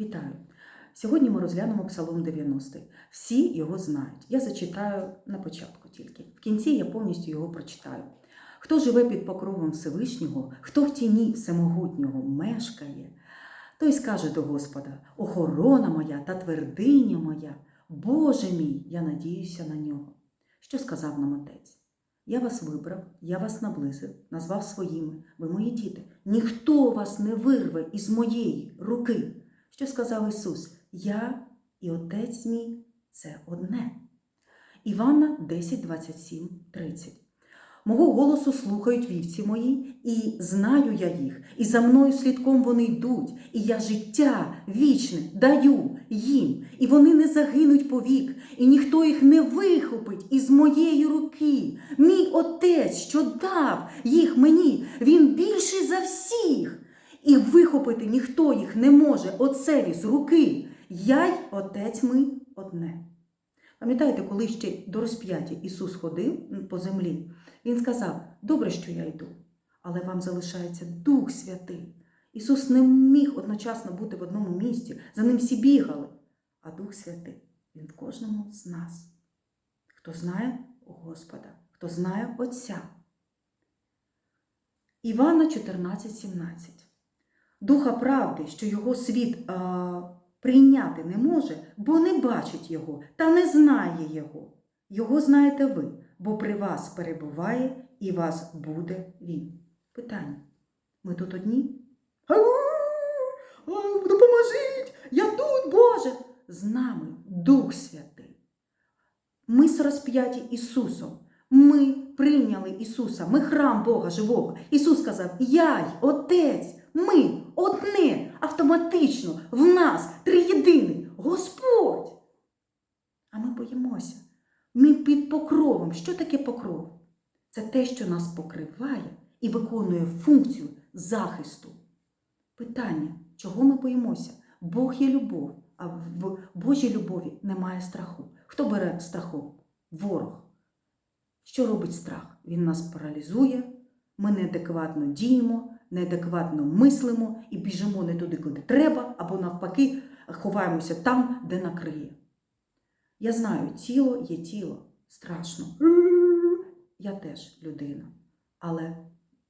Вітаю! Сьогодні ми розглянемо Псалом 90. Всі його знають. Я зачитаю на початку тільки. В кінці я повністю його прочитаю. Хто живе під покровом Всевишнього, хто в тіні всемогутнього мешкає, той скаже до Господа: Охорона моя та твердиня моя, Боже мій, я надіюся на нього. Що сказав нам отець? Я вас вибрав, я вас наблизив, назвав своїми, ви мої діти. Ніхто вас не вирве із моєї руки. Що сказав Ісус? Я і Отець мій це одне. Івана 10, 27, 30. Мого голосу слухають вівці мої, і знаю я їх, і за мною слідком вони йдуть, і я життя вічне даю їм, і вони не загинуть повік, і ніхто їх не вихопить із моєї руки. Мій отець, що дав їх мені, він більший за всіх. І вихопити ніхто їх не може отцеві з руки. Я й отець ми одне. Пам'ятаєте, коли ще до розп'яття Ісус ходив по землі, Він сказав: Добре, що я йду, але вам залишається Дух Святий. Ісус не міг одночасно бути в одному місці, за ним всі бігали. А Дух Святий, Він в кожному з нас. Хто знає Господа, хто знає Отця. Івана 14,17. Духа правди, що його світ а, прийняти не може, бо не бачить його та не знає його. Його знаєте ви, бо при вас перебуває і вас буде він. Питання. Ми тут одні? Допоможіть! Я тут, Боже! З нами Дух Святий. Ми з розп'яті Ісусом. Ми прийняли Ісуса, ми храм Бога живого. Ісус сказав: Я й Отець, ми одне, автоматично, в нас триєдиний Господь. А ми боїмося. Ми під покровом. Що таке покров? Це те, що нас покриває і виконує функцію захисту. Питання, чого ми боїмося? Бог є любов, а в Божій любові немає страху. Хто бере страху? Ворог. Що робить страх? Він нас паралізує, ми неадекватно діємо, неадекватно мислимо і біжимо не туди, куди треба, або навпаки, ховаємося там, де накриє. Я знаю, тіло є тіло, страшно. Я теж людина. Але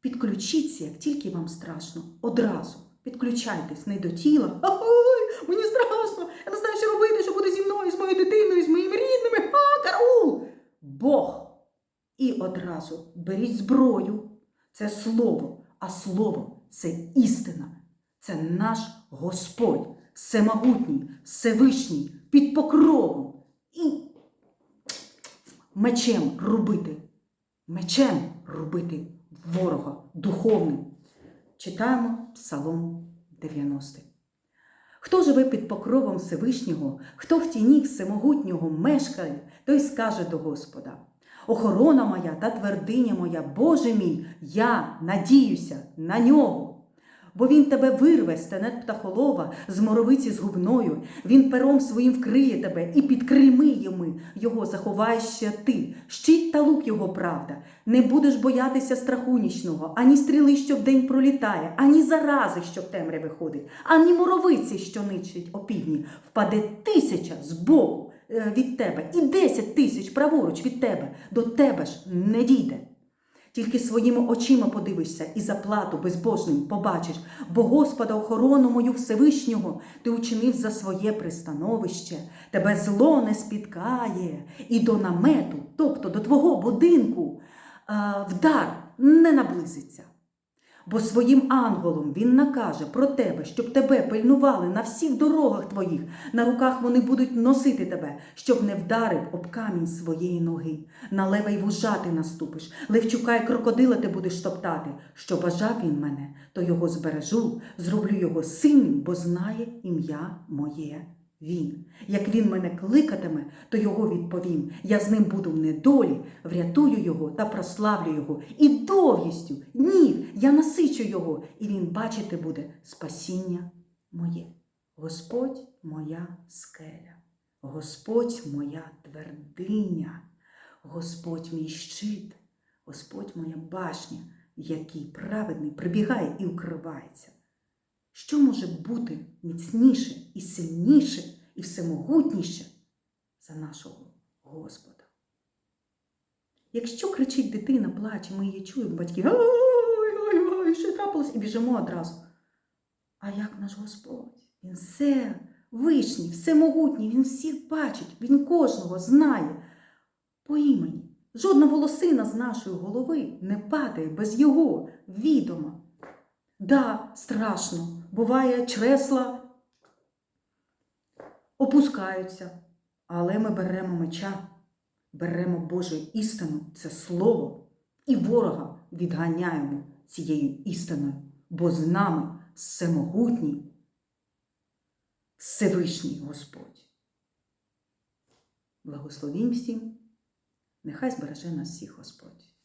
підключіться, як тільки вам страшно, одразу підключайтесь не до тіла. Ой, мені страшно, я не знаю, що робити, що буде зі мною, з моєю дитиною, з моїми рідними. А, караул! Бог! І одразу беріть зброю. Це слово, а слово це істина. Це наш Господь, всемогутній, всевишній, під покровом. І мечем рубити, мечем рубити ворога духовним. Читаємо Псалом 90. Хто живе під покровом Всевишнього, хто в тіні всемогутнього мешкає, той скаже до Господа. Охорона моя та твердиня моя, Боже мій, я надіюся на нього. Бо він тебе вирве з птахолова, з моровиці з губною, він пером своїм вкриє тебе і під крильми його заховаєш ще ти, щит та лук його правда. Не будеш боятися страху нічного, ані стріли, що вдень пролітає, ані зарази, що в темряві ходить, ані моровиці, що ничить опівдні. Впаде тисяча збоку е, від тебе. І десять тисяч праворуч від тебе, до тебе ж не дійде. Тільки своїми очима подивишся і заплату безбожним побачиш, бо Господа охорону мою Всевишнього ти учинив за своє пристановище, тебе зло не спіткає, і до намету, тобто до твого будинку, вдар не наблизиться. Бо своїм ангелом він накаже про тебе, щоб тебе пильнували на всіх дорогах твоїх, на руках вони будуть носити тебе, щоб не вдарив об камінь своєї ноги. На лева й вужати наступиш, левчука й крокодила ти будеш топтати. Що бажав він мене, то його збережу, зроблю його сильним, бо знає ім'я моє. Він. Як він мене кликатиме, то його відповім. Я з ним буду в недолі, врятую його та прославлю його. І довгістю днів я насичу його, і він бачити буде спасіння моє. Господь моя скеля, Господь моя твердиня, Господь мій щит, Господь моя башня, який праведний прибігає і укривається. Що може бути міцніше і сильніше всемогутніше за нашого Господа? Якщо кричить дитина, плаче, ми її чуємо, батьки ой-ой-ой, що трапилось, і біжимо одразу. А як наш Господь? Він все вишній, всемогутній, він всіх бачить, він кожного знає по імені. Жодна волосина з нашої голови не падає без його відома. Да, страшно, буває, чресла опускаються, але ми беремо меча, беремо Божу істину, це слово, і ворога відганяємо цією істиною, бо з нами всемогутній, Всевишній Господь. Благословім всім, нехай збереже нас всіх Господь.